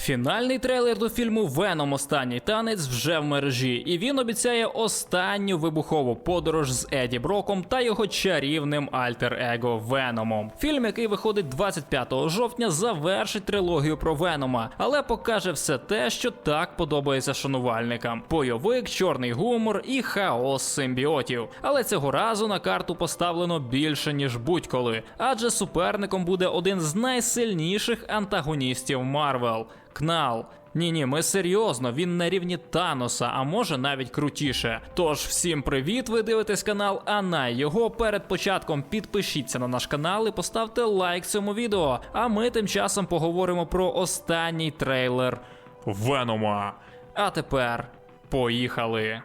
Фінальний трейлер до фільму Веном Останній танець вже в мережі, і він обіцяє останню вибухову подорож з Еді Броком та його чарівним альтер-его Веномом. Фільм, який виходить 25 жовтня, завершить трилогію про Венома, але покаже все те, що так подобається шанувальникам: бойовик, чорний гумор і хаос симбіотів. Але цього разу на карту поставлено більше ніж будь-коли, адже суперником буде один з найсильніших антагоністів Марвел. Кнал. Ні, ні, ми серйозно, він на рівні Таноса, а може навіть крутіше. Тож всім привіт, ви дивитесь канал Ана Його перед початком підпишіться на наш канал і поставте лайк цьому відео. А ми тим часом поговоримо про останній трейлер Венома. А тепер поїхали.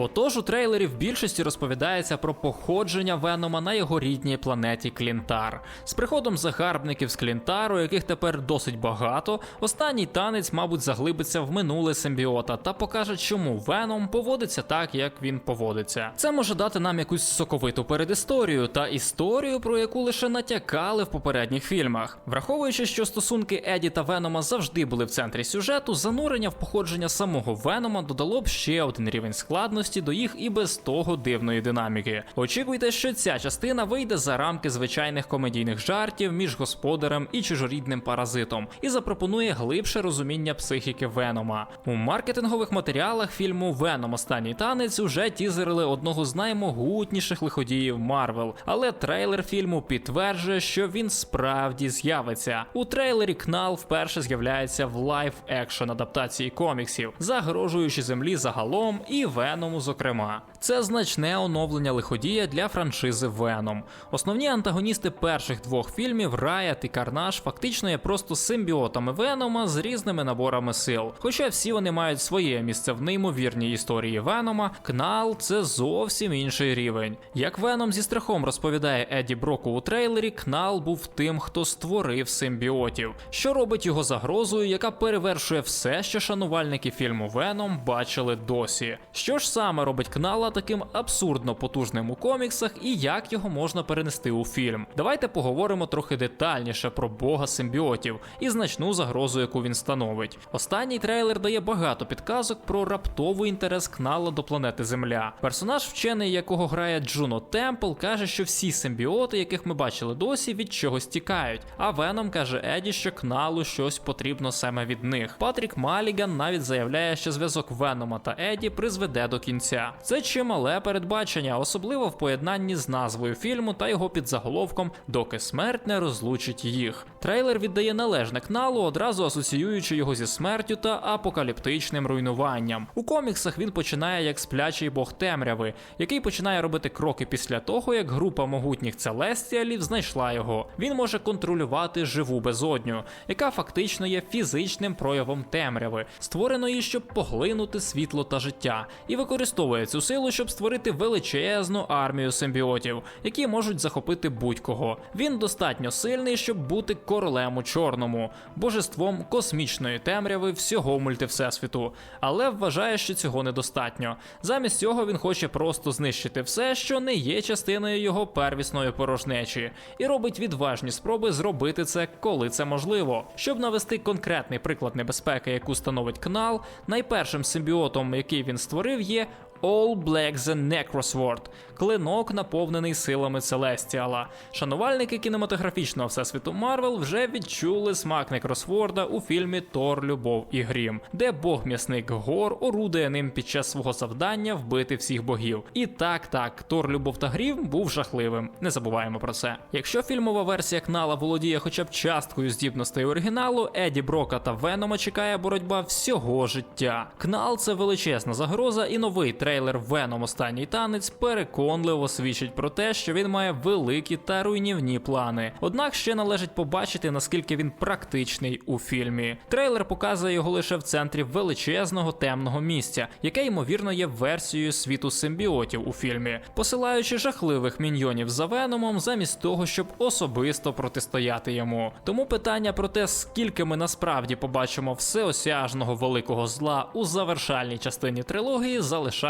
Отож, у трейлері в більшості розповідається про походження Венома на його рідній планеті Клінтар. З приходом загарбників з Клінтару, яких тепер досить багато, останній танець, мабуть, заглибиться в минуле симбіота та покаже, чому Веном поводиться так, як він поводиться. Це може дати нам якусь соковиту передісторію та історію, про яку лише натякали в попередніх фільмах. Враховуючи, що стосунки Еді та Венома завжди були в центрі сюжету, занурення в походження самого Венома додало б ще один рівень складності до їх і без того дивної динаміки. Очікуйте, що ця частина вийде за рамки звичайних комедійних жартів між господарем і чужорідним паразитом і запропонує глибше розуміння психіки Венома. У маркетингових матеріалах фільму Веном Останній танець уже тізерили одного з наймогутніших лиходіїв Марвел, але трейлер фільму підтверджує, що він справді з'явиться. У трейлері Кнал вперше з'являється в лайв екшн адаптації коміксів, загрожуючи землі загалом і Веному зокрема. Це значне оновлення лиходія для франшизи Веном. Основні антагоністи перших двох фільмів Райат і Карнаж фактично є просто симбіотами Венома з різними наборами сил. Хоча всі вони мають своє місце в неймовірній історії Венома, Кнал це зовсім інший рівень. Як Веном зі страхом розповідає Еді Броку у трейлері, Кнал був тим, хто створив симбіотів, що робить його загрозою, яка перевершує все, що шанувальники фільму Веном бачили досі. Що ж саме робить Кнала таким абсурдно потужним у коміксах і як його можна перенести у фільм? Давайте поговоримо трохи детальніше про бога симбіотів і значну загрозу, яку він становить. Останній трейлер дає багато підказок про раптовий інтерес Кнала до планети Земля. Персонаж, вчений якого грає Джуно Темпл, каже, що всі симбіоти, яких ми бачили досі, від чогось тікають. А Веном каже Еді, що Кналу щось потрібно саме від них. Патрік Маліган навіть заявляє, що зв'язок Венома та Еді призведе до кінця. Це чимале передбачення, особливо в поєднанні з назвою фільму та його підзаголовком Доки смерть не розлучить їх. Трейлер віддає належне кналу, одразу асоціюючи його зі смертю та апокаліптичним руйнуванням. У коміксах він починає як сплячий бог темряви, який починає робити кроки після того, як група могутніх целестіалів знайшла його. Він може контролювати живу безодню, яка фактично є фізичним проявом темряви, створеної, щоб поглинути світло та життя, і використовує цю силу, щоб створити величезну армію симбіотів, які можуть захопити будь-кого. Він достатньо сильний, щоб бути королем у чорному, божеством космічної темряви всього мультивсесвіту, але вважає, що цього недостатньо. Замість цього він хоче просто знищити все, що не є частиною його первісної порожнечі, і робить відважні спроби зробити це, коли це можливо. Щоб навести конкретний приклад небезпеки, яку становить Кнал, найпершим симбіотом, який він створив, є All Black the Necrosword – клинок, наповнений силами Целестіала. Шанувальники кінематографічного всесвіту Марвел вже відчули смак Некросворда у фільмі Тор, Любов і Грім, де бог-м'ясник Гор орудує ним під час свого завдання вбити всіх богів. І так, так, Тор, Любов та Грім був жахливим. Не забуваємо про це. Якщо фільмова версія Кнала володіє хоча б часткою здібностей оригіналу, Еді Брока та Венома чекає боротьба всього життя. Кнал це величезна загроза, і новий трейлер Веном Останній танець переконливо свідчить про те, що він має великі та руйнівні плани. Однак ще належить побачити, наскільки він практичний у фільмі. Трейлер показує його лише в центрі величезного темного місця, яке ймовірно є версією світу симбіотів у фільмі, посилаючи жахливих міньйонів за Веномом, замість того, щоб особисто протистояти йому. Тому питання про те, скільки ми насправді побачимо всеосяжного великого зла у завершальній частині трилогії,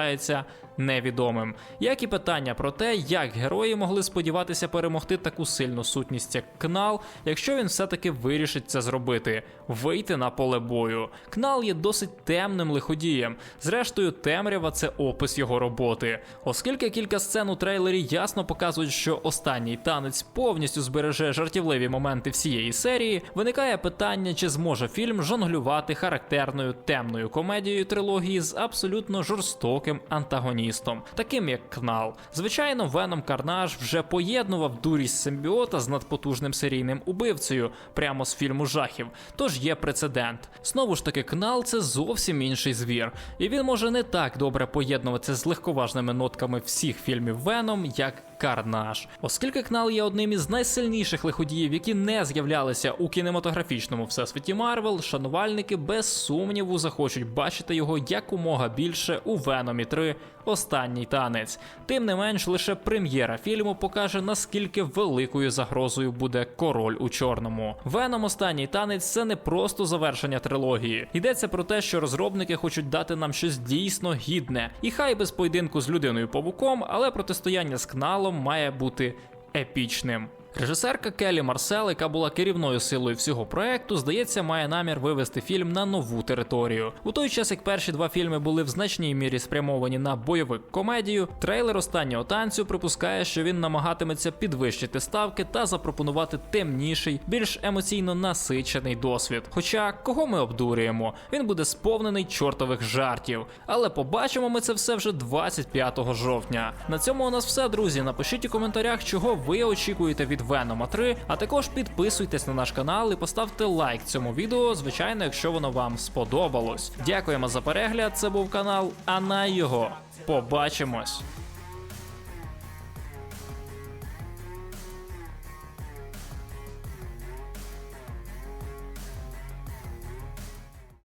залишається невідомим. Як і питання про те, як герої могли сподіватися перемогти таку сильну сутність, як Кнал, якщо він все-таки вирішить це зробити вийти на поле бою. Кнал є досить темним лиходієм. Зрештою, темрява це опис його роботи. Оскільки кілька сцен у трейлері ясно показують, що останній танець повністю збереже жартівливі моменти всієї серії, виникає питання, чи зможе фільм жонглювати характерною темною комедією трилогії з абсолютно жорстоким антагоністом, таким як Кнал. Звичайно, Веном Карнаж вже поєднував дурість симбіота з надпотужним серійним убивцею прямо з фільму жахів. Тож є прецедент. Знову ж таки, Кнал це зовсім інший звір, і він може не так добре поєднуватися з легковажними нотками всіх фільмів Веном, як Карнаж, оскільки Кнал є одним із найсильніших лиходіїв, які не з'являлися у кінематографічному всесвіті Марвел, шанувальники без сумніву захочуть бачити його якомога більше у Веномі 3 Останній танець. Тим не менш, лише прем'єра фільму покаже наскільки великою загрозою буде король у чорному. Веном Останній танець це не просто завершення трилогії. Йдеться про те, що розробники хочуть дати нам щось дійсно гідне, і хай без поєдинку з людиною павуком, але протистояння з кналом має бути епічним. Режисерка Келі Марсел, яка була керівною силою всього проекту, здається, має намір вивести фільм на нову територію. У той час, як перші два фільми були в значній мірі спрямовані на бойовик комедію, трейлер останнього танцю припускає, що він намагатиметься підвищити ставки та запропонувати темніший, більш емоційно насичений досвід. Хоча кого ми обдурюємо, він буде сповнений чортових жартів. Але побачимо ми це все вже 25 жовтня. На цьому у нас все, друзі. Напишіть у коментарях, чого ви очікуєте від Венома 3, а також підписуйтесь на наш канал і поставте лайк цьому відео, звичайно, якщо воно вам сподобалось. Дякуємо за перегляд. Це був канал, а на його побачимось.